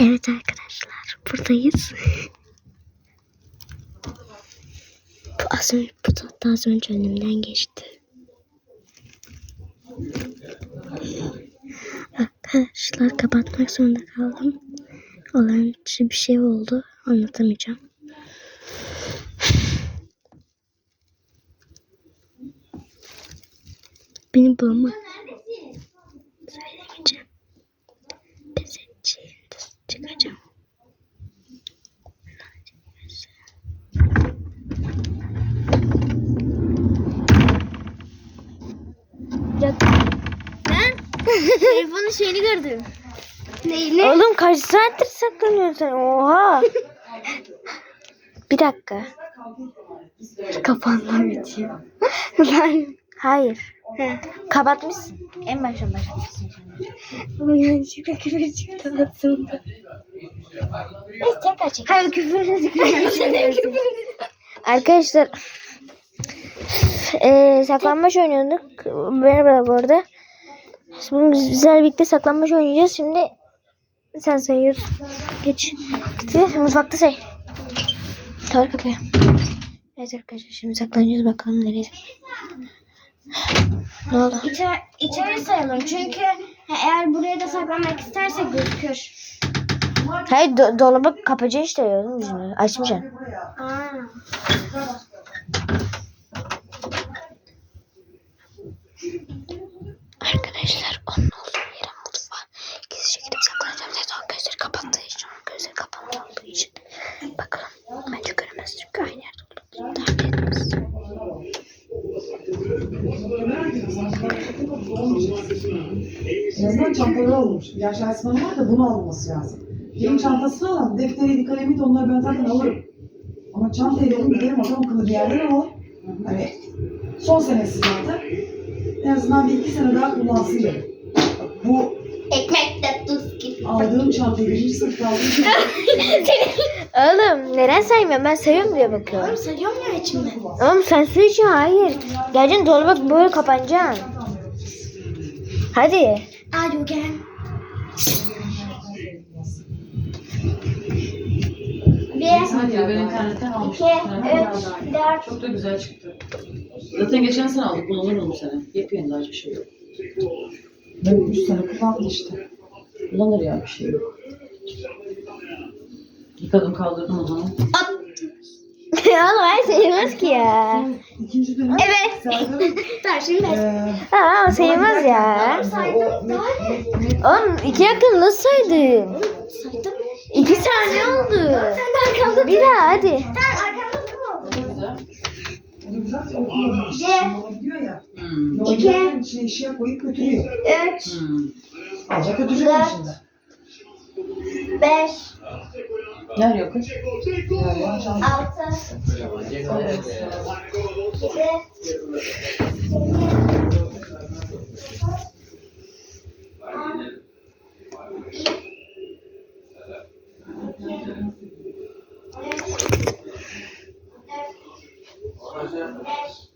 Evet arkadaşlar buradayız. bu az önce, bu da az önce önümden geçti. Arkadaşlar kapatmak zorunda kaldım. Olan bir şey oldu. Anlatamayacağım. Beni bulama. Telefonun şeyini gördüm. Neyini? Oğlum kaç saattir saklanıyorsun sen? Oha. bir dakika. Kapanma bitiyor. ben... Hayır. Kapatmışsın. En baştan başlatmışsın. Ama yanlışlıkla küfür çıktı aslında. Neyse tekrar çek. Hayır küfür Arkadaşlar eee saklanmaç oynuyorduk. Merhaba bu arada. Şimdi bizlerle birlikte saklanmaç oynayacağız. Şimdi sen sayıyorsun. Geç. Gitti. Mutfakta say. Kapat kapıyı. Evet arkadaşlar şimdi saklanacağız bakalım nereye. Ne oldu? İçer, içeri sayalım çünkü eğer buraya da saklanmak istersek gözükür. Hayır do- dolabı kapacaksın işte oğlum yüzünü. Açmayacaksın. Aa. Arkadaşlar onun olduğu yere mutfağa saklanacağım. Zaten o gözleri kapattığı için, onun gözleri kapalı olduğu için. Bakalım. Bence göremez çünkü aynı yerde olduğunu tahmin etmez. En azından çantaları alınmış. Yaş Esma'nın var da bunu alınması lazım. Benim çantasını alalım. Defteriydi, kalemiydi onları ben zaten alırım. Ama çantayı dedim gidelim adam akıllı bir yerden alalım. Hani son senesi zaten. En azından bir iki sene daha kullansın dedim. Bu Ekmekte tuz gibi. Aldığım çantayı, birinci sınıfta aldığım Oğlum neden saymıyorum? Ben sayıyorum diye bakıyorum. Oğlum sayıyorum ya içimde. Oğlum sen su için hayır. Geleceksin dolaba böyle kapanacaksın. Hadi. Are you again? Bir, Hadi ben internetten iki, almıştım. üç, dört. Çok da güzel çıktı. Zaten geçen sene aldık. Kullanır onu bu sene. Yepyeni daha bir şey yok. Böyle üç sene kullandı işte. Kullanır ya bir şey. Yıkadım kaldırdım o zaman. Oğlum hayır sayılmaz ki ya. İkinci dönem Evet. Tamam şimdi Eee, Ha sayılmaz ya. saydım. Daha ne? Oğlum iki dakika nasıl saydın? Saydım. İki saniye oldu. Sen de arkamda Bir daha hadi. Sen arkamda gidiyor ya. Hmm. İki. içine eşya koyup götürüyor. Üç, Hmm. Alacak götürecek mi şimdi? Beş. Yer yakın. Yer yanlış aldım. Altı. Yedi. Sekiz. Beş.